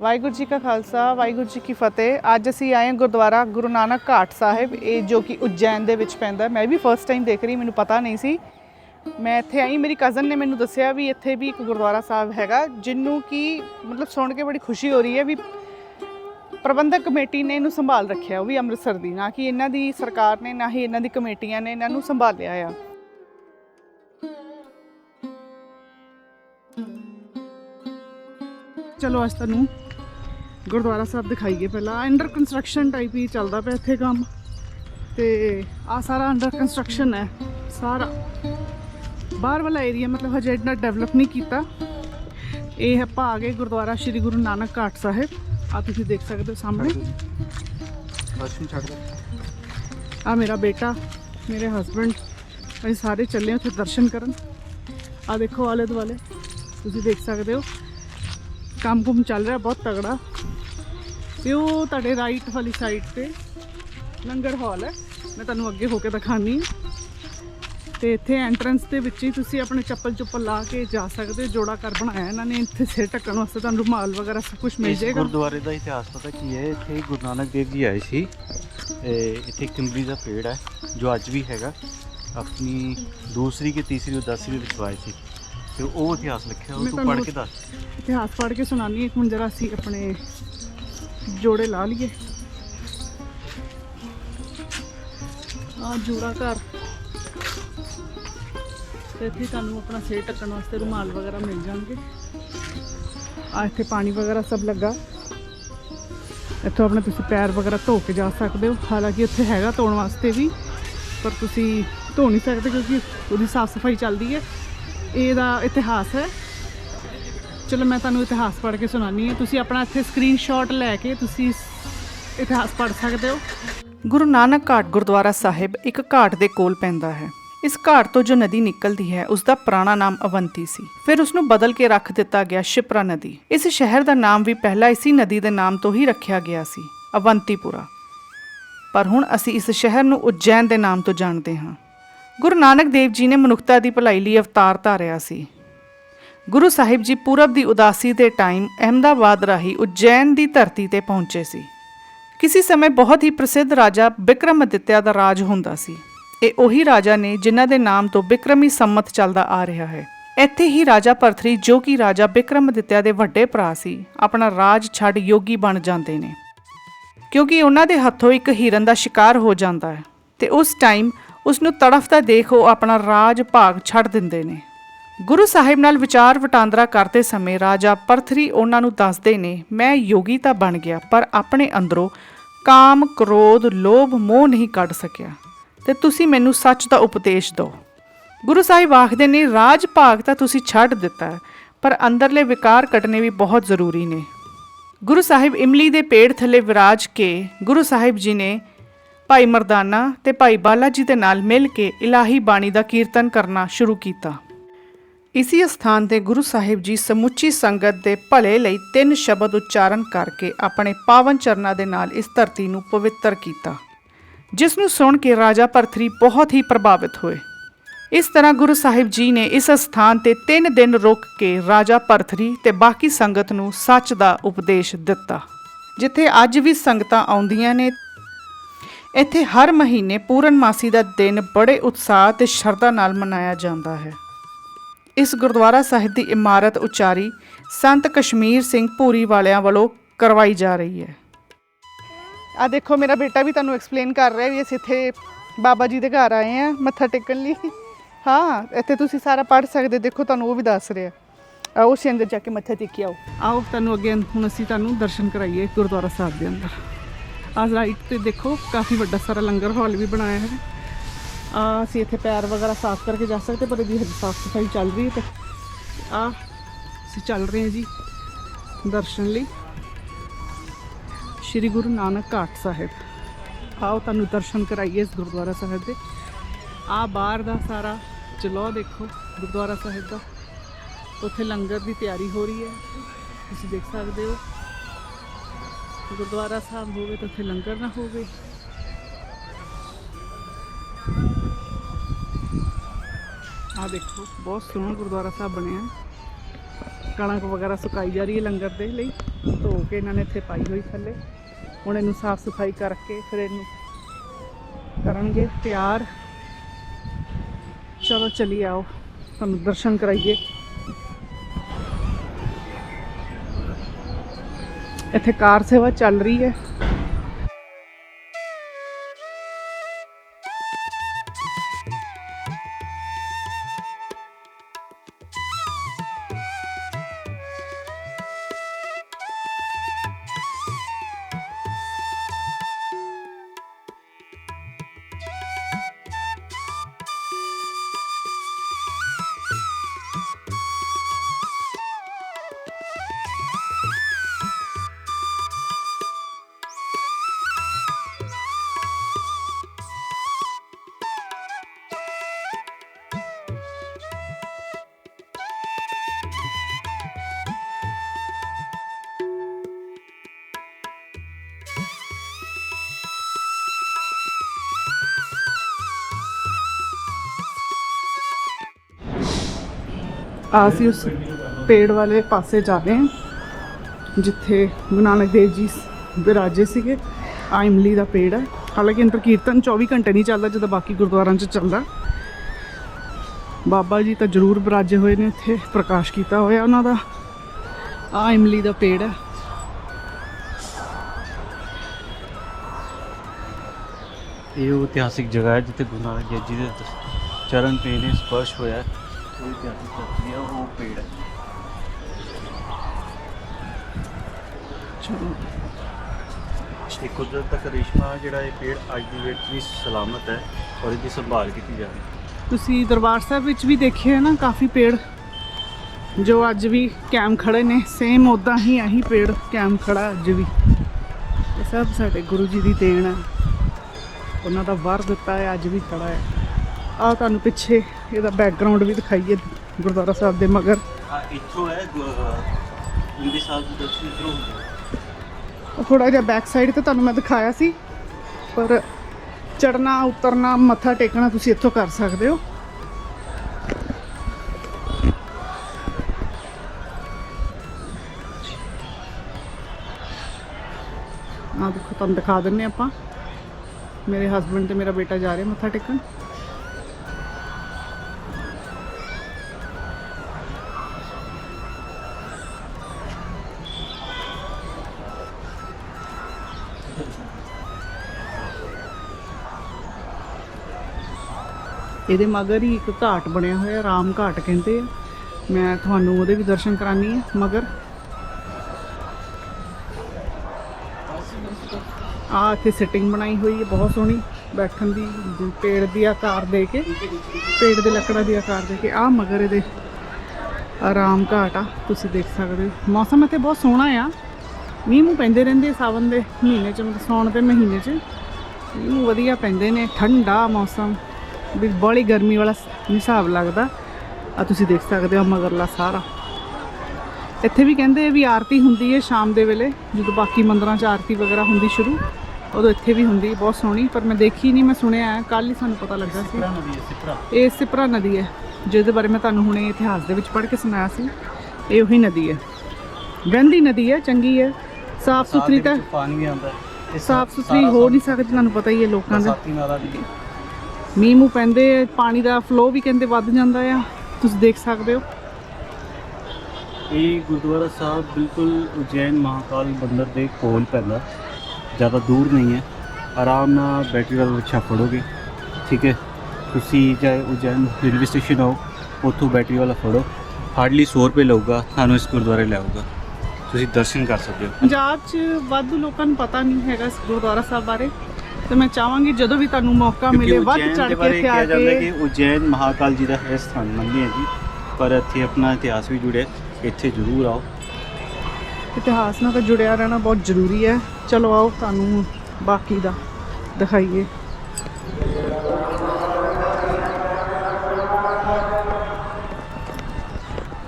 ਵਾਹਿਗੁਰੂ ਜੀ ਕਾ ਖਾਲਸਾ, ਵਾਹਿਗੁਰੂ ਜੀ ਕੀ ਫਤਿਹ। ਅੱਜ ਅਸੀਂ ਆਏ ਹਾਂ ਗੁਰਦੁਆਰਾ ਗੁਰੂ ਨਾਨਕ ਘਾਟ ਸਾਹਿਬ, ਇਹ ਜੋ ਕਿ ਉਜੈਨ ਦੇ ਵਿੱਚ ਪੈਂਦਾ ਮੈਂ ਵੀ ਫਰਸਟ ਟਾਈਮ ਦੇਖ ਰਹੀ, ਮੈਨੂੰ ਪਤਾ ਨਹੀਂ ਸੀ। ਮੈਂ ਇੱਥੇ ਆਈ, ਮੇਰੀ ਕਜ਼ਨ ਨੇ ਮੈਨੂੰ ਦੱਸਿਆ ਵੀ ਇੱਥੇ ਵੀ ਇੱਕ ਗੁਰਦੁਆਰਾ ਸਾਹਿਬ ਹੈਗਾ ਜਿਹਨੂੰ ਕਿ ਮਤਲਬ ਸੁਣ ਕੇ ਬੜੀ ਖੁਸ਼ੀ ਹੋ ਰਹੀ ਹੈ ਵੀ ਪ੍ਰਬੰਧਕ ਕਮੇਟੀ ਨੇ ਇਹਨੂੰ ਸੰਭਾਲ ਰੱਖਿਆ, ਉਹ ਵੀ ਅੰਮ੍ਰਿਤਸਰ ਦੀ। ਨਾ ਕਿ ਇਹਨਾਂ ਦੀ ਸਰਕਾਰ ਨੇ, ਨਾ ਹੀ ਇਹਨਾਂ ਦੀ ਕਮੇਟੀਆਂ ਨੇ ਇਹਨਾਂ ਨੂੰ ਸੰਭਾਲਿਆ ਆ। ਚਲੋ, ਅੱਜ ਤੁਹਾਨੂੰ ਗੁਰਦੁਆਰਾ ਸਾਹਿਬ ਦਿਖਾਈਏ ਪਹਿਲਾਂ। ਅੰਡਰ ਕੰਸਟਰਕਸ਼ਨ ਟਾਈਪ ਹੀ ਚੱਲਦਾ ਪਿਆ ਇੱਥੇ ਕੰਮ। ਤੇ ਆ ਸਾਰਾ ਅੰਡਰ ਕੰਸਟਰਕਸ਼ਨ ਹੈ। ਸਾਰਾ ਬਾਹਰ ਵਾਲਾ ਏਰੀਆ ਮਤਲਬ ਹਜੇ ਇੰਨਾ ਡਿਵੈਲਪ ਨਹੀਂ ਕੀਤਾ। ਇਹ ਆਪਾਂ ਆ ਗਏ ਗੁਰਦੁਆਰਾ ਸ੍ਰੀ ਗੁਰੂ ਨਾਨਕ ਘਾਟ ਸਾਹਿਬ। ਆ ਤੁਸੀਂ ਦੇਖ ਸਕਦੇ ਹੋ ਸਾਹਮਣੇ। ਵਾਸ਼ਰੂਮ ਛੱਡ ਆ ਮੇਰਾ ਬੇਟਾ ਮੇਰੇ ਹਸਬੰਡ ਅਸੀਂ ਸਾਰੇ ਚੱਲੇ ਹਾਂ ਉੱਥੇ ਦਰਸ਼ਨ ਕਰਨ। ਆ ਦੇਖੋ ਆਲੇ ਦੁਆਲੇ। ਤੁਸੀਂ ਦੇਖ ਸਕਦੇ ਹੋ। ਕੰਮ ਕੁਮ ਚੱਲ ਰਿਹਾ ਬਹੁਤ ਤਗੜਾ ਤੇ ਉਹ ਤੁਹਾਡੇ ਰਾਈਟ ਵਾਲੀ ਸਾਈਡ ਤੇ ਲੰਗਰ ਹਾਲ ਹੈ। ਮੈਂ ਤੁਹਾਨੂੰ ਅੱਗੇ ਹੋ ਕੇ ਦਿਖਾਣੀ ਤੇ ਇੱਥੇ ਐਂਟਰੈਂਸ ਦੇ ਵਿੱਚ ਹੀ ਤੁਸੀਂ ਆਪਣੇ ਚੱਪਲ ਚੁੱਪਲ ਲਾ ਕੇ ਜਾ ਸਕਦੇ ਹੋ। ਜੋੜਾ ਕਰ ਬਣਾਇਆ ਇਹਨਾਂ ਨੇ। ਇੱਥੇ ਸਿਰ ਢੱਕਣ ਵਾਸਤੇ ਤੁਹਾਨੂੰ ਰੁਮਾਲ ਵਗੈਰਾ ਸਭ ਕੁਝ ਮਿਲ ਜਾਏਗਾ। ਗੁਰਦੁਆਰੇ ਦਾ ਇਤਿਹਾਸ ਪਤਾ ਕੀ ਹੈ? ਇੱਥੇ ਗੁਰੂ ਨਾਨਕ ਦੇਵ ਜੀ ਆਏ ਸੀ। ਇੱਥੇ ਇਮਲੀ ਦਾ ਪੇੜ ਹੈ ਜੋ ਅੱਜ ਵੀ ਹੈਗਾ। ਆਪਣੀ ਦੂਸਰੀ ਕਿ ਤੀਸਰੀ ਉਦਾਸੀ ਵਿੱਚ ਆਏ ਸੀ। ਤੇ ਉਹ ਇਤਿਹਾਸ ਲਿਖਿਆ ਉਹ ਤੂੰ ਪੜ੍ਹ ਕੇ ਦੱਸ। ਇਤਿਹਾਸ ਪੜ੍ਹ ਕੇ ਸੁਣਾਨੀ ਇੱਕ ਹੁਣ ਜਰਾ ਅਸੀਂ ਆਪਣੇ ਜੋੜੇ ਲਾ ਲਈਏ। ਆ ਜੋੜਾ ਘਰ। ਤੇ ਇੱਥੇ ਤੁਹਾਨੂੰ ਆਪਣਾ ਸਿਰ ਢੱਕਣ ਵਾਸਤੇ ਰੁਮਾਲ ਵਗੈਰਾ ਮਿਲ ਜਾਣਗੇ। ਆ ਇੱਥੇ ਪਾਣੀ ਵਗੈਰਾ ਸਭ ਲੱਗਾ। ਇੱਥੋਂ ਆਪਣਾ ਤੁਸੀਂ ਪੈਰ ਵਗੈਰਾ ਧੋ ਕੇ ਜਾ ਸਕਦੇ ਹੋ। ਹਾਲਾਂਕਿ ਉੱਥੇ ਹੈਗਾ ਧੋਣ ਵਾਸਤੇ ਵੀ, ਪਰ ਤੁਸੀਂ ਧੋ ਨਹੀਂ ਸਕਦੇ ਕਿਉਂਕਿ ਉਹਦੀ ਸਾਫ਼ ਸਫ਼ਾਈ ਚੱਲਦੀ ਹੈ। ਇਹਦਾ ਇਤਿਹਾਸ ਹੈ। ਚਲੋ ਮੈਂ ਤੁਹਾਨੂੰ ਇਤਿਹਾਸ ਪੜ੍ਹ ਕੇ ਸੁਣਾਨੀ ਹੈ। ਤੁਸੀਂ ਆਪਣਾ ਇੱਥੇ ਸਕਰੀਨਸ਼ਾਟ ਲੈ ਕੇ ਤੁਸੀਂ ਇਤਿਹਾਸ ਪੜ੍ਹ ਸਕਦੇ ਹੋ। ਗੁਰੂ ਨਾਨਕ ਘਾਟ ਗੁਰਦੁਆਰਾ ਸਾਹਿਬ ਇੱਕ ਘਾਟ ਦੇ ਕੋਲ ਪੈਂਦਾ ਹੈ। ਇਸ ਘਾਟ ਤੋਂ ਜੋ ਨਦੀ ਨਿਕਲਦੀ ਹੈ, ਉਸ ਦਾ ਪੁਰਾਣਾ ਨਾਮ ਅਵੰਤੀ ਸੀ। ਫਿਰ ਉਸ ਨੂੰ ਬਦਲ ਕੇ ਰੱਖ ਦਿੱਤਾ ਗਿਆ ਸ਼ਿਪਰਾ ਨਦੀ। ਇਸ ਸ਼ਹਿਰ ਦਾ ਨਾਮ ਵੀ ਪਹਿਲਾਂ ਇਸੀ ਨਦੀ ਦੇ ਨਾਮ ਤੋਂ ਹੀ ਰੱਖਿਆ ਗਿਆ ਸੀ, ਅਵੰਤੀਪੁਰਾ। ਪਰ ਹੁਣ ਅਸੀਂ ਇਸ ਸ਼ਹਿਰ ਨੂੰ ਉਜੈਨ ਦੇ ਨਾਮ ਤੋਂ ਜਾਣਦੇ ਹਾਂ। ਗੁਰੂ ਨਾਨਕ ਦੇਵ ਜੀ ਨੇ ਮਨੁੱਖਤਾ ਦੀ ਭਲਾਈ ਲਈ ਅਵਤਾਰ ਧਾਰਿਆ ਸੀ। ਗੁਰੂ ਸਾਹਿਬ ਜੀ ਪੂਰਬ ਦੀ ਉਦਾਸੀ ਦੇ ਟਾਈਮ ਅਹਿਮਦਾਬਾਦ ਰਾਹੀਂ ਉਜੈਨ ਦੀ ਧਰਤੀ ਤੇ ਪਹੁੰਚੇ ਸੀ। ਕਿਸੇ ਸਮੇਂ ਬਹੁਤ ਹੀ ਪ੍ਰਸਿੱਧ ਰਾਜਾ ਬਿਕਰਮਆਦਿੱਤਿਆ ਦਾ ਰਾਜ ਹੁੰਦਾ ਸੀ। ਇਹ ਉਹੀ ਰਾਜਾ ਨੇ ਜਿਨ੍ਹਾਂ ਦੇ ਨਾਮ ਤੋਂ ਬਿਕਰਮੀ ਸੰਮਤ ਚੱਲਦਾ ਆ ਰਿਹਾ ਹੈ। ਇੱਥੇ ਹੀ ਰਾਜਾ ਭਰਥਰੀ ਜੋ ਕਿ ਰਾਜਾ ਬਿਕਰਮਆਦਿੱਤਿਆ ਦੇ ਵੱਡੇ ਭਰਾ ਸੀ, ਆਪਣਾ ਰਾਜ ਛੱਡ ਯੋਗੀ ਬਣ ਜਾਂਦੇ ਨੇ। ਕਿਉਂਕਿ ਉਹਨਾਂ ਦੇ ਹੱਥੋਂ ਇੱਕ ਹਿਰਨ ਦਾ ਸ਼ਿਕਾਰ ਹੋ ਜਾਂਦਾ ਹੈ ਤੇ ਉਸ ਟਾਈਮ ਉਸ ਨੂੰ ਤੜਫਦਾ ਦੇਖ ਉਹ ਆਪਣਾ ਰਾਜ ਭਾਗ ਛੱਡ ਦਿੰਦੇ ਨੇ। ਗੁਰੂ ਸਾਹਿਬ ਨਾਲ ਵਿਚਾਰ ਵਟਾਂਦਰਾ ਕਰਦੇ ਸਮੇਂ ਰਾਜਾ ਪਰਥਰੀ ਉਹਨਾਂ ਨੂੰ ਦੱਸਦੇ ਨੇ, ਮੈਂ ਯੋਗੀ ਤਾਂ ਬਣ ਗਿਆ, ਪਰ ਆਪਣੇ ਅੰਦਰੋਂ ਕਾਮ, ਕ੍ਰੋਧ, ਲੋਭ, ਮੋਹ ਨਹੀਂ ਕੱਢ ਸਕਿਆ। ਤੇ ਤੁਸੀਂ ਮੈਨੂੰ ਸੱਚ ਦਾ ਉਪਦੇਸ਼ ਦਿਓ। ਗੁਰੂ ਸਾਹਿਬ ਆਖਦੇ ਨੇ, ਰਾਜ ਭਾਗ ਤਾਂ ਤੁਸੀਂ ਛੱਡ ਦਿੱਤਾ, ਪਰ ਅੰਦਰਲੇ ਵਿਕਾਰ ਕੱਢਣੇ ਵੀ ਬਹੁਤ ਜ਼ਰੂਰੀ ਨੇ। ਗੁਰੂ ਸਾਹਿਬ ਇਮਲੀ ਦੇ ਪੇੜ ਥੱਲੇ ਵਿਰਾਜ ਕੇ ਗੁਰੂ ਸਾਹਿਬ ਜੀ ਨੇ ਭਾਈ ਮਰਦਾਨਾ ਤੇ ਭਾਈ ਬਾਲਾ ਜੀ ਦੇ ਨਾਲ ਮਿਲ ਕੇ ਇਲਾਹੀ ਬਾਣੀ ਦਾ ਕੀਰਤਨ ਕਰਨਾ ਸ਼ੁਰੂ ਕੀਤਾ। ਇਸੀ ਸਥਾਨ ਤੇ ਗੁਰੂ ਸਾਹਿਬ ਜੀ ਸਮੁੱਚੀ ਸੰਗਤ ਦੇ ਭਲੇ ਲਈ ਤਿੰਨ ਸ਼ਬਦ ਉਚਾਰਨ ਕਰਕੇ ਆਪਣੇ ਪਾਵਨ ਚਰਨਾਂ ਦੇ ਨਾਲ ਇਸ ਧਰਤੀ ਨੂੰ ਪਵਿੱਤਰ ਕੀਤਾ, ਜਿਸ ਨੂੰ ਸੁਣ ਕੇ ਰਾਜਾ ਭਰਥਰੀ ਬਹੁਤ ਹੀ ਪ੍ਰਭਾਵਿਤ ਹੋਏ। ਇਸ ਤਰ੍ਹਾਂ ਗੁਰੂ ਸਾਹਿਬ ਜੀ ਨੇ ਇਸ ਸਥਾਨ ਤੇ 3 ਦਿਨ ਰੁਕ ਕੇ ਰਾਜਾ ਭਰਥਰੀ ਤੇ ਬਾਕੀ ਸੰਗਤ ਨੂੰ ਸੱਚ ਦਾ ਉਪਦੇਸ਼ ਦਿੱਤਾ, ਜਿੱਥੇ ਅੱਜ ਵੀ ਸੰਗਤਾਂ ਆਉਂਦੀਆਂ ਨੇ। ਇੱਥੇ ਹਰ ਮਹੀਨੇ ਪੂਰਨਮਾਸੀ ਦਾ ਦਿਨ ਬੜੇ ਉਤਸ਼ਾਹ ਤੇ ਸ਼ਰਧਾ ਨਾਲ ਮਨਾਇਆ ਜਾਂਦਾ ਹੈ। ਇਸ ਗੁਰਦੁਆਰਾ ਸਾਹਿਬ ਦੀ ਇਮਾਰਤ ਉਚਾਰੀ ਸੰਤ ਕਸ਼ਮੀਰ ਸਿੰਘ ਪੂਰੀ ਵਾਲਿਆਂ ਵੱਲੋਂ ਕਰਵਾਈ ਜਾ ਰਹੀ ਹੈ। ਆ ਦੇਖੋ, ਮੇਰਾ ਬੇਟਾ ਵੀ ਤੁਹਾਨੂੰ ਐਕਸਪਲੇਨ ਕਰ ਰਿਹਾ ਵੀ ਅਸੀਂ ਇੱਥੇ ਬਾਬਾ ਜੀ ਦੇ ਘਰ ਆਏ ਆ ਮੱਥਾ ਟੇਕਣ ਲਈ। ਹਾਂ, ਇੱਥੇ ਤੁਸੀਂ ਸਾਰਾ ਪੜ੍ਹ ਸਕਦੇ, ਦੇਖੋ ਤੁਹਾਨੂੰ ਉਹ ਵੀ ਦੱਸ ਰਿਹਾ। ਆਓ ਅਸੀਂ ਅੰਦਰ ਜਾ ਕੇ ਮੱਥਾ ਟੇਕ ਆਓ। ਆਓ, ਤੁਹਾਨੂੰ ਅੱਗੇ ਹੁਣ ਅਸੀਂ ਤੁਹਾਨੂੰ ਦਰਸ਼ਨ ਕਰਾਈਏ ਗੁਰਦੁਆਰਾ ਸਾਹਿਬ ਦੇ ਅੰਦਰ। ਆਹ ਰਾਈਟ ਤੇ ਦੇਖੋ, ਕਾਫੀ ਵੱਡਾ ਸਾਰਾ ਲੰਗਰ ਹਾਲ ਵੀ ਬਣਾਇਆ ਹੈ। ਆ, ਅਸੀਂ ਇੱਥੇ ਪੈਰ ਵਗੈਰਾ ਸਾਫ਼ ਕਰਕੇ ਜਾ ਸਕਦੇ, ਪਰ ਇਹਦੀ ਹਜੇ ਸਾਫ਼ ਸਫ਼ਾਈ ਚੱਲ ਰਹੀ ਹੈ ਤੇ ਆ, ਅਸੀਂ ਚੱਲ ਰਹੇ ਹਾਂ ਜੀ ਦਰਸ਼ਨ ਲਈ। ਸ਼੍ਰੀ ਗੁਰੂ ਨਾਨਕ ਘਾਟ ਸਾਹਿਬ। ਆਓ ਤੁਹਾਨੂੰ ਦਰਸ਼ਨ ਕਰਾਈਏ ਇਸ ਗੁਰਦੁਆਰਾ ਸਾਹਿਬ ਦੇ। ਆ ਬਾਹਰ ਦਾ ਸਾਰਾ ਚਲੋ ਦੇਖੋ, ਗੁਰਦੁਆਰਾ ਸਾਹਿਬ ਦਾ। ਉੱਥੇ ਲੰਗਰ ਦੀ ਤਿਆਰੀ ਹੋ ਰਹੀ ਹੈ। ਤੁਸੀਂ ਦੇਖ ਸਕਦੇ ਹੋ। ਗੁਰਦੁਆਰਾ ਸਾਹਿਬ ਹੋਵੇ ਤਾਂ ਉੱਥੇ ਲੰਗਰ ਨਾ ਹੋਵੇ। ਆ ਦੇਖੋ, ਬਹੁਤ ਸੋਹਣਾ ਗੁਰਦੁਆਰਾ ਸਾਹਿਬ ਬਣਿਆ। ਕਣਕ ਵਗੈਰਾ ਸੁਕਾਈ ਜਾ ਰਹੀ ਹੈ ਲੰਗਰ ਦੇ ਲਈ, ਧੋ ਕੇ ਇਹਨਾਂ ਨੇ ਇੱਥੇ ਪਾਈ ਹੋਈ ਥੱਲੇ। ਹੁਣ ਇਹਨੂੰ ਸਾਫ਼ ਸਫ਼ਾਈ ਕਰਕੇ ਫਿਰ ਇਹਨੂੰ ਕਰਨਗੇ ਤਿਆਰ। ਚਲੋ ਚਲੀ ਆਓ, ਤੁਹਾਨੂੰ ਦਰਸ਼ਨ ਕਰਾਈਏ। ਇੱਥੇ ਕਾਰ ਸੇਵਾ ਚੱਲ ਰਹੀ ਹੈ। ਅਸੀਂ ਉਸ ਪੇੜ ਵਾਲੇ ਪਾਸੇ ਜਾ ਰਹੇ ਹਾਂ, ਜਿੱਥੇ ਗੁਰੂ ਨਾਨਕ ਦੇਵ ਜੀ ਵਿਰਾਜੇ ਸੀਗੇ। ਆ ਇਮਲੀ ਦਾ ਪੇੜ ਹੈ। ਹਾਲਾਂਕਿ ਅੰਦਰ ਕੀਰਤਨ 24 ਘੰਟੇ ਨਹੀਂ ਚੱਲਦਾ, ਜਿੱਦਾਂ ਬਾਕੀ ਗੁਰਦੁਆਰਾਂ 'ਚ ਚੱਲਦਾ। ਬਾਬਾ ਜੀ ਤਾਂ ਜ਼ਰੂਰ ਵਿਰਾਜੇ ਹੋਏ ਨੇ ਇੱਥੇ, ਪ੍ਰਕਾਸ਼ ਕੀਤਾ ਹੋਇਆ ਉਹਨਾਂ ਦਾ। ਆ ਇਮਲੀ ਦਾ ਪੇੜ ਹੈ। ਇਹ ਉਹ ਇਤਿਹਾਸਿਕ ਜਗ੍ਹਾ ਹੈ, ਜਿੱਥੇ ਗੁਰੂ ਨਾਨਕ ਦੇਵ ਜੀ ਦੇ ਚਰਨ ਪੇ ਨੇ ਸਪਰਸ਼ ਹੋਇਆ ਹੈ। ਉਹ ਇਤਿਹਾਸਿਕ ਧਰਤੀ ਹੈ ਉਹ ਪੇੜ ਚਲੋ। ਇਹ ਕੁਦਰਤ ਦਾ ਕਰਿਸ਼ਮਾ, ਜਿਹੜਾ ਇਹ ਪੇੜ ਅੱਜ ਦੀ ਵੇਟ ਵੀ ਸਲਾਮਤ ਹੈ ਔਰ ਇਹਦੀ ਸੰਭਾਲ ਕੀਤੀ ਜਾ ਰਹੀ ਹੈ। ਤੁਸੀਂ ਦਰਬਾਰ ਸਾਹਿਬ ਵਿੱਚ ਵੀ ਦੇਖੇ ਹੈ ਨਾ ਕਾਫੀ ਪੇੜ? ਜੋ ਅੱਜ ਵੀ ਕੈਮ ਖੜੇ ਨੇ ਸੇਮ ਉਦਾਂ ਹੀ ਆਹੀ ਪੇੜ ਕੈਮ ਖੜਾ ਅੱਜ ਵੀ। ਇਹ ਸਭ ਸਾਡੇ ਗੁਰੂ ਜੀ ਦੀ ਦੇਣ ਹੈ। ਉਹਨਾਂ ਦਾ ਵਰ ਦਿੱਤਾ ਹੈ, ਅੱਜ ਵੀ ਖੜਾ ਹੈ। ਆ ਤੁਹਾਨੂੰ ਪਿੱਛੇ ਇਹਦਾ ਬੈਕਗ੍ਰਾਉਂਡ ਵੀ ਦਿਖਾਈਏ ਗੁਰਦੁਆਰਾ ਸਾਹਿਬ ਦੇ ਮਗਰ। ਆ ਇੱਥੋਂ ਹੈ ਇੰਦੀ ਸਾਹਿਬ ਦੀ ਦਰਸ਼ਨ ਇੱਧਰੋਂ ਹੁੰਦੇ ਆ। ਥੋੜਾ ਜਿਹਾ ਬੈਕ ਸਾਈਡ ਤੇ ਤੁਹਾਨੂੰ ਮੈਂ ਦਿਖਾਇਆ ਸੀ ਪਰ ਚੜਨਾ ਉਤਰਨਾ ਮੱਥਾ ਟੇਕਣਾ ਤੁਸੀਂ ਇੱਥੋਂ ਕਰ ਸਕਦੇ ਹੋ। ਆ ਦੇਖੋ ਤੁਹਾਨੂੰ ਦਿਖਾ ਦਿੰਨੇ ਆਪਾਂ। ਮੇਰੇ ਹਸਬੰਡ ਤੇ ਮੇਰਾ ਬੇਟਾ ਜਾ ਰਹੇ ਮੱਥਾ ਟੇਕਣ। ਇਹਦੇ ਮਗਰ ਹੀ ਇੱਕ ਘਾਟ ਬਣਿਆ ਹੋਇਆ, ਰਾਮ ਘਾਟ ਕਹਿੰਦੇ ਆ। ਮੈਂ ਤੁਹਾਨੂੰ ਉਹਦੇ ਵੀ ਦਰਸ਼ਨ ਕਰਾਨੀ ਹੈ, ਮਗਰ। ਆ ਇੱਥੇ ਸਿਟਿੰਗ ਬਣਾਈ ਹੋਈ ਹੈ, ਬਹੁਤ ਸੋਹਣੀ। ਬੈਠਣ ਦੀ, ਪੇੜ ਦੀ ਆਕਾਰ ਦੇ ਕੇ, ਪੇੜ ਦੇ ਲੱਕੜਾਂ ਦੀ ਆਕਾਰ ਦੇ ਕੇ, ਆ ਮਗਰ ਇਹਦੇ ਆਰਾਮ ਘਾਟ ਆ, ਤੁਸੀਂ ਦੇਖ ਸਕਦੇ ਹੋ। ਮੌਸਮ ਇੱਥੇ ਬਹੁਤ ਸੋਹਣਾ ਆ। ਮੀਂਹ ਮੂੰਹ ਪੈਂਦੇ ਰਹਿੰਦੇ ਆ ਸਾਵਨ ਦੇ ਮਹੀਨੇ ਚ, ਮਤਲਬ ਸੌਣ ਦੇ ਮਹੀਨੇ ਚ। ਮੀਂਹ ਵਧੀਆ ਪੈਂਦੇ ਨੇ, ਠੰਡਾ ਮੌਸਮ। ਵੀ ਬੜੀ ਗਰਮੀ ਵਾਲਾ ਹਿਸਾਬ ਲੱਗਦਾ। ਆ ਤੁਸੀਂ ਦੇਖ ਸਕਦੇ ਹੋ ਮਗਰਲਾ ਸਾਰਾ। ਇੱਥੇ ਵੀ ਕਹਿੰਦੇ ਵੀ ਆਰਤੀ ਹੁੰਦੀ ਹੈ ਸ਼ਾਮ ਦੇ ਵੇਲੇ ਜਦੋਂ ਬਾਕੀ ਮੰਦਰਾਂ 'ਚ ਆਰਤੀ ਵਗੈਰਾ ਹੁੰਦੀ ਸ਼ੁਰੂ ਉਦੋਂ ਇੱਥੇ ਵੀ ਹੁੰਦੀ ਬਹੁਤ ਸੋਹਣੀ ਪਰ ਮੈਂ ਦੇਖੀ ਨਹੀਂ ਮੈਂ ਸੁਣਿਆ ਹੈ ਕੱਲ ਹੀ ਸਾਨੂੰ ਪਤਾ ਲੱਗਾ ਸੀ। ਇਹ ਸਿਪਰਾ ਨਦੀ ਹੈ ਜਿਹਦੇ ਬਾਰੇ ਮੈਂ ਤੁਹਾਨੂੰ ਹੁਣੇ ਇਤਿਹਾਸ ਦੇ ਵਿੱਚ ਪੜ੍ਹ ਕੇ ਸੁਣਾਇਆ ਸੀ। ਇਹ ਉਹੀ ਨਦੀ ਹੈ ਵਹਿੰਦੀ ਨਦੀ ਹੈ ਚੰਗੀ ਹੈ ਸਾਫ਼ ਸੁਥਰੀ ਤਾਂ ਪਾਣੀ ਵੀ ਆਉਂਦਾ ਸਾਫ਼ ਸੁਥਰੀ ਹੋ ਨਹੀਂ ਸਕਦੀ ਤੁਹਾਨੂੰ ਪਤਾ ਹੀ ਹੈ ਲੋਕਾਂ ਦਾ। ਮੀਂਹ ਮੂੰਹ ਪੈਂਦੇ ਪਾਣੀ ਦਾ ਫਲੋ ਵੀ ਕਹਿੰਦੇ ਵੱਧ ਜਾਂਦਾ ਆ। ਤੁਸੀਂ ਦੇਖ ਸਕਦੇ ਹੋ। ਇਹ ਗੁਰਦੁਆਰਾ ਸਾਹਿਬ ਬਿਲਕੁਲ ਉਜੈਨ ਮਹਾਕਾਲ ਮੰਦਿਰ ਦੇ ਕੋਲ ਪੈਂਦਾ। ਜ਼ਿਆਦਾ ਦੂਰ ਨਹੀਂ ਹੈ। ਆਰਾਮ ਨਾਲ ਬੈਟਰੀ ਵਾਲਾ ਰਿਕਸ਼ਾ ਫੜੋਗੇ। ਠੀਕ ਹੈ। ਤੁਸੀਂ ਚਾਹੇ ਉਜੈਨ ਰੇਲਵੇ ਸਟੇਸ਼ਨ ਆਓ ਉੱਥੋਂ ਬੈਟਰੀ ਵਾਲਾ ਫੜੋ। ਹਾਰਡਲੀ 100 ਰੁਪਏ ਲਊਗਾ ਤੁਹਾਨੂੰ ਇਸ ਗੁਰਦੁਆਰੇ ਲਿਆਊਗਾ ਤੁਸੀਂ ਦਰਸ਼ਨ ਕਰ ਸਕਦੇ ਹੋ। ਪੰਜਾਬ 'ਚ ਵਾਧੂ ਲੋਕਾਂ ਨੂੰ ਪਤਾ ਨਹੀਂ ਹੈਗਾ ਇਸ ਗੁਰਦੁਆਰਾ ਸਾਹਿਬ ਬਾਰੇ। ਤੇ ਮੈਂ ਚਾਹਾਂਗੀ ਜਦੋਂ ਵੀ ਤੁਹਾਨੂੰ ਮੌਕਾ ਮਿਲੇ ਵੱਧ ਚੜ ਕੇ ਇੱਥੇ ਆ ਕੇ ਕਿ ਉਜੈਨ ਮਹਾਕਾਲ ਜੀ ਦਾ ਹੈ ਸਥਾਨ ਮੰਨਦੇ ਹੈ ਜੀ। ਪਰ ਇੱਥੇ ਆਪਣਾ ਇਤਿਹਾਸ ਵੀ ਜੁੜਿਆ ਇੱਥੇ ਜ਼ਰੂਰ ਆਓ। ਇਤਿਹਾਸ ਨਾਲ ਤਾਂ ਜੁੜਿਆ ਰਹਿਣਾ ਬਹੁਤ ਜ਼ਰੂਰੀ ਹੈ। ਚਲੋ ਆਓ ਤੁਹਾਨੂੰ ਬਾਕੀ ਦਾ ਦਿਖਾਈਏ।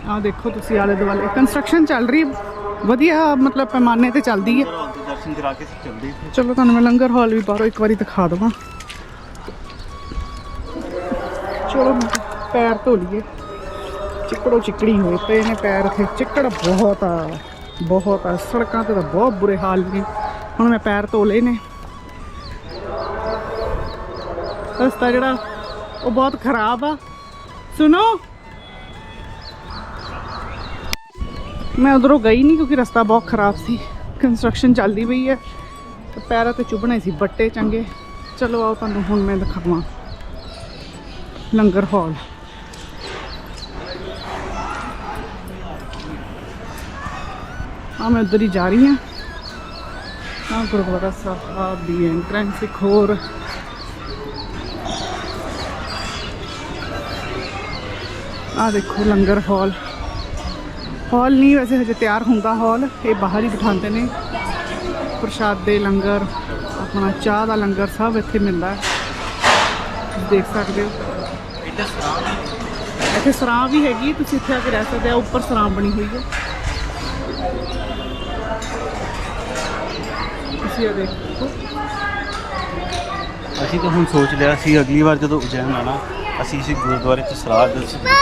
ਆ ਦੇਖੋ ਤੁਸੀਂ ਆਲੇ ਦੁਆਲੇ। ਕੰਸਟਰਕਸ਼ਨ ਚੱਲ ਰਹੀ ਹੈ। ਵਧੀਆ ਮਤਲਬ ਪੈਮਾਨੇ ਤੇ ਚੱਲਦੀ ਹੈ। ਦਰਸ਼ਨ ਕਰਾ ਕੇ ਅਸੀਂ ਚੱਲਦੇ ਹਾਂ। ਚਲੋ ਤੁਹਾਨੂੰ ਮੈਂ ਲੰਗਰ ਹਾਲ ਵੀ ਬਾਹਰੋਂ ਇੱਕ ਵਾਰੀ ਦਿਖਾ ਦਵਾਂ। ਚਲੋ ਪੈਰ ਧੋ ਲਈਏ। ਚਿੱਕੜੋ ਚਿੱਕੜੀ ਹੋਏ ਪਏ ਨੇ ਪੈਰ ਇੱਥੇ। ਚਿੱਕੜ ਬਹੁਤ ਆ ਬਹੁਤ ਆ। ਸੜਕਾਂ ਤੇ ਤਾਂ ਬਹੁਤ ਬੁਰੇ ਹਾਲ ਨੇ। ਹੁਣ ਮੈਂ ਪੈਰ ਧੋ ਲਏ ਨੇ। ਰਸਤਾ ਜਿਹੜਾ, ਉਹ ਬਹੁਤ ਖਰਾਬ ਆ। ਸੁਣੋ। ਮੈਂ ਉਧਰੋਂ ਗਈ ਨਹੀਂ ਕਿਉਂਕਿ ਰਸਤਾ ਬਹੁਤ ਖਰਾਬ ਸੀ। ਕੰਸਟਰਕਸ਼ਨ ਚੱਲਦੀ ਪਈ ਹੈ। ਤੇ ਪੈਰਾਂ ਤੇ ਚੁਭਣੇ ਸੀ, ਬੱਟੇ ਚੰਗੇ। ਚਲੋ ਆਓ ਤੁਹਾਨੂੰ ਹੁਣ ਮੈਂ ਦਿਖਾਵਾਂ। ਲੰਗਰ ਹਾਲ। ਆ ਮੈਂ ਉਧਰ ਹੀ ਜਾ ਰਹੀ ਹਾਂ। ਆ ਗੁਰਦੁਆਰਾ ਸਾਹਿਬ ਦੀ ਐਂਟਰੈਂਸ ਇੱਕ ਹੋਰ। ਆ ਦੇਖੋ ਲੰਗਰ ਹਾਲ। ਹਾਲ ਨਹੀਂ ਵੈਸੇ ਹਜੇ ਤਿਆਰ ਹੁੰਦਾ ਹਾਲ। ਇਹ ਬਾਹਰ ਹੀ ਬਿਠਾਉਂਦੇ ਨੇ। ਪ੍ਰਸ਼ਾਦ ਦੇ ਲੰਗਰ ਆਪਣਾ ਚਾਹ ਦਾ ਲੰਗਰ ਸਭ ਇੱਥੇ ਮਿਲਦਾ ਹੈ। ਦੇਖ ਸਕਦੇ ਹੋ। ਸਰਾਂ ਇੱਥੇ ਸਰਾਂ ਵੀ ਹੈਗੀ ਤੁਸੀਂ ਇੱਥੇ ਆ ਕੇ ਰਹਿ ਸਕਦੇ ਹੋ। ਉੱਪਰ ਸਰਾਂ ਬਣੀ ਹੋਈ ਹੈ। ਤੁਸੀਂ ਇਹ ਦੇਖੋ ਅਸੀਂ ਤਾਂ ਹੁਣ ਸੋਚ ਲਿਆ ਸੀ ਅਗਲੀ ਵਾਰ ਜਦੋਂ ਉਜੈਨ ਆਣਾ ਅਸੀਂ ਇਸ ਗੁਰਦੁਆਰੇ 'ਚ ਸਰਾਧ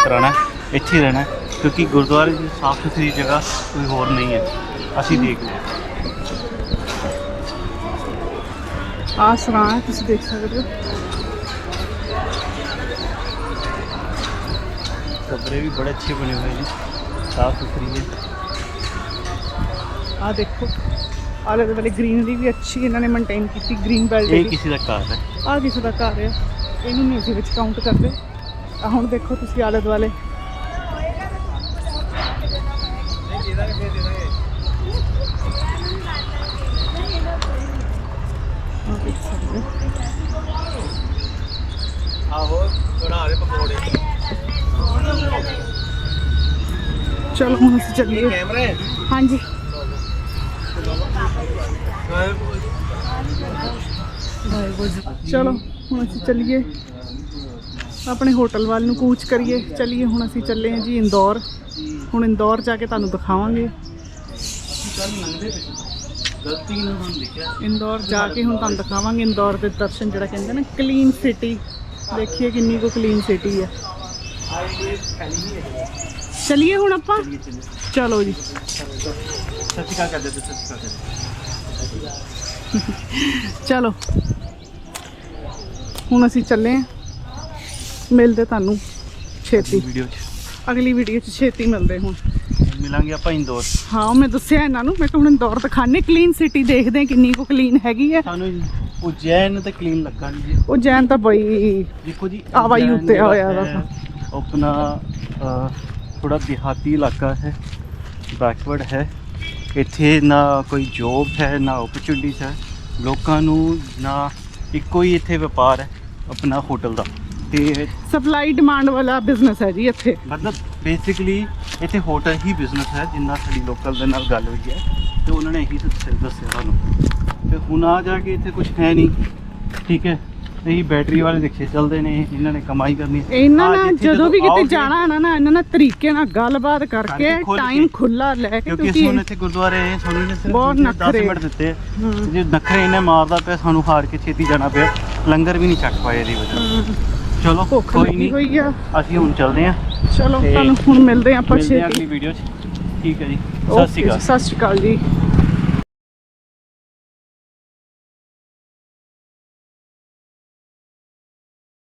ਕਰਾਣਾ ਇੱਥੇ ਰਹਿਣਾ ਕਿਉਂਕਿ ਗੁਰਦੁਆਰੇ ਦੀ ਸਾਫ਼ ਸੁਥਰੀ ਜਗ੍ਹਾ ਕੋਈ ਹੋਰ ਨਹੀਂ ਹੈ। ਅਸੀਂ ਦੇਖ ਲਿਆ ਆ ਸਰਾਂ ਹੈ ਤੁਸੀਂ ਦੇਖ ਸਕਦੇ ਹੋ। ਕਮਰੇ ਵੀ ਬੜੇ ਅੱਛੇ ਬਣੇ ਹੋਏ ਨੇ। ਸਾਫ਼ ਸੁਥਰੀ ਹੈ। ਆ ਦੇਖੋ। ਆਲੇ ਦੁਆਲੇ ਗ੍ਰੀਨਰੀ ਵੀ ਅੱਛੀ ਇਹਨਾਂ ਨੇ ਮੇਨਟੇਨ ਕੀਤੀ ਗ੍ਰੀਨ ਬੈਲਟ ਇਹ ਕਿਸੇ ਦਾ ਘਰ ਹੈ। ਆ ਕਿਸੇ ਦਾ ਘਰ ਹੈ। ਇਹਨੂੰ ਨਹੀਂ ਅਸੀਂ ਵਿੱਚ ਕਾਊਂਟ ਕਰਦੇ। ਆ ਹੁਣ ਦੇਖੋ ਤੁਸੀਂ ਆਲੇ ਦੁਆਲੇ। ਆਹ ਦੇਖ ਸਕਦੇ ਆਹੋ ਬਣਾ ਰਹੇ ਪਕੌੜੇ ਚਲੋ ਹੁਣ ਅਸੀਂ ਚੱਲੀਏ। ਕੈਮਰੇ ਹਾਂਜੀ। ਚਲੋ, ਹੁਣ ਅਸੀਂ ਚੱਲੀਏ। ਆਪਣੇ ਹੋਟਲ ਵੱਲ ਨੂੰ ਕੂਚ ਕਰੀਏ। ਚੱਲੀਏ, ਹੁਣ ਅਸੀਂ ਚੱਲੇ ਹਾਂ ਜੀ ਇੰਦੌਰ। ਹੁਣ ਇੰਦੌਰ ਜਾ ਕੇ ਤੁਹਾਨੂੰ ਦਿਖਾਵਾਂਗੇ। ਗਲਤੀ ਨਾਲ ਹੁਣ ਲਿਖਿਆ ਇੰਦੌਰ ਜਾ ਕੇ ਹੁਣ ਤੁਹਾਨੂੰ ਦਿਖਾਵਾਂਗੇ। ਇੰਦੌਰ ਦੇ ਦਰਸ਼ਨ ਜਿਹੜਾ ਕਹਿੰਦੇ ਨੇ ਕਲੀਨ ਸਿਟੀ ਦੇਖੀਏ ਕਿੰਨੀ ਕੋ ਕਲੀਨ ਸਿਟੀ ਹੈ। ਚਲਿਏ ਹੁਣ ਆਪਾਂ? ਚਲੋ ਜੀ। ਸਤਿ ਸ਼੍ਰੀ ਅਕਾਲ ਕਰਦੇ ਤੇ ਸਤਿ ਸ਼੍ਰੀ ਅਕਾਲ ਕਰਦੇ ਚਲੋ। ਹੁਣ ਅਸੀਂ ਚੱਲੇ ਹਾਂ। ਮਿਲਦੇ ਤੁਹਾਨੂੰ ਛੇਤੀ। ਵੀਡੀਓ 'ਚ। ਅਗਲੀ ਵੀਡੀਓ 'ਚ ਛੇਤੀ ਮਿਲਦੇ ਹੁਣ ਮਿਲਾਂਗੇ ਆਪਾਂ ਇੰਦੌਰ। ਹਾਂ ਮੈਂ ਦੱਸਿਆ ਇਹਨਾਂ ਨੂੰ ਮੈਂ ਕਿਹਾ ਹੁਣ ਇੰਦੌਰ ਦਿਖਾਣੇ ਕਲੀਨ ਸਿਟੀ ਦੇਖਦੇ ਹਾਂ ਕਿੰਨੀ ਕੋ ਕਲੀਨ ਹੈਗੀ ਹੈ। ਸਾਨੂੰ ਉਜੈਨ ਤੇ ਕਲੀਨ ਜੀ। ਉਹ ਜੈਨ ਤਾਂ ਬਈ ਦੇਖੋ ਜੀ ਉਜੈਨ ਉੱਤੇ ਹੋਇਆ ਵਾ। ਆਪਣਾ ਥੋੜਾ ਦਿਹਾਤੀ ਇਲਾਕਾ ਹੈ ਬੈਕਵਰਡ ਹੈ। ਇੱਥੇ ਨਾ ਕੋਈ ਜੋਬ ਹੈ ਨਾ ਓਪਰਚੁਨਿਟੀਜ਼ ਹੈ। ਲੋਕਾਂ ਨੂੰ ਨਾ ਇੱਕੋ ਹੀ ਇੱਥੇ ਵਪਾਰ ਹੈ ਆਪਣਾ ਹੋਟਲ ਦਾ। ਤੇ ਸਪਲਾਈ ਡਿਮਾਂਡ ਵਾਲਾ ਬਿਜ਼ਨਸ ਹੈ ਜੀ ਇੱਥੇ। ਮਤਲਬ ਬੇਸਿਕਲੀ ਇੱਥੇ ਹੋਟਲ ਹੀ ਬਿਜ਼ਨਸ ਹੈ ਜਿੰਨਾ ਸਾਡੀ ਲੋਕਲ ਦੇ ਨਾਲ ਗੱਲ ਹੋਈ ਹੈ। ਤੇ ਉਹਨਾਂ ਨੇ ਇਹੀ ਦੱਸਿਆ ਸਾਨੂੰ। ਤੇ ਹੁਣ ਆ ਜਾ ਕੇ ਇੱਥੇ ਕੁਝ ਹੈ ਨਹੀਂ। ਠੀਕ ਹੈ? ਇਹੀ ਬੈਟਰੀ ਵਾਲੇ ਰਿਕਸ਼ੇ ਚੱਲਦੇ ਨੇ ਇਹਨਾਂ ਨੇ ਕਮਾਈ ਕਰਨੀ ਹੈ। ਇਹਨਾਂ ਨਾਲ ਜਦੋਂ ਵੀ ਕਿਤੇ ਜਾਣਾ ਹੈ ਨਾ ਨਾ ਇਹਨਾਂ ਨਾਲ ਤਰੀਕੇ ਨਾਲ ਗੱਲਬਾਤ ਕਰਕੇ ਟਾਈਮ। ਖੁੱਲਾ ਲੈ ਕੇ ਕਿਉਂਕਿ ਹੁਣ ਇੱਥੇ ਗੁਰਦੁਆਰੇ ਸਾਨੂੰ ਇਹਨੇ ਸਿਰਫ ਬਹੁਤ 10 ਨਖਰੇ। ਮਿੰਟ ਦਿੱਤੇ। ਜੇ ਨਖਰੇ ਇਹਨੇ ਮਾਰਦਾ ਪਿਆ ਸਾਨੂੰ ਹਾਰ ਕੇ ਛੇਤੀ ਜਾਣਾ ਪਿਆ। ਲੰਗਰ ਵੀ ਨਹੀਂ ਚੱਕ ਪਾਏ ਇਹਦੀ ਵਜ੍ਹਾ ਚਲੋ ਭੁੱਖ ਕੋਈ ਲੱਗੀ ਨਹੀਂ ਹੋਈ ਆ। ਅਸੀਂ ਹੁਣ ਚੱਲਦੇ ਹਾਂ ਚਲੋ ਤੇ ਤੁਹਾਨੂੰ ਹੁਣ ਮਿਲਦੇ ਹਾਂ ਆਪਾਂ ਮਿਲਦੇ ਹਾਂ ਛੇਤੀ। ਅਗਲੀ ਵੀਡੀਓ 'ਚ। ਠੀਕ ਹੈ ਜੀ। ਸਤਿ ਓਕੇ ਸ਼੍ਰੀ ਜੀ, ਅਕਾਲ। ਸਤਿ ਸ਼੍ਰੀ ਅਕਾਲ ਜੀ।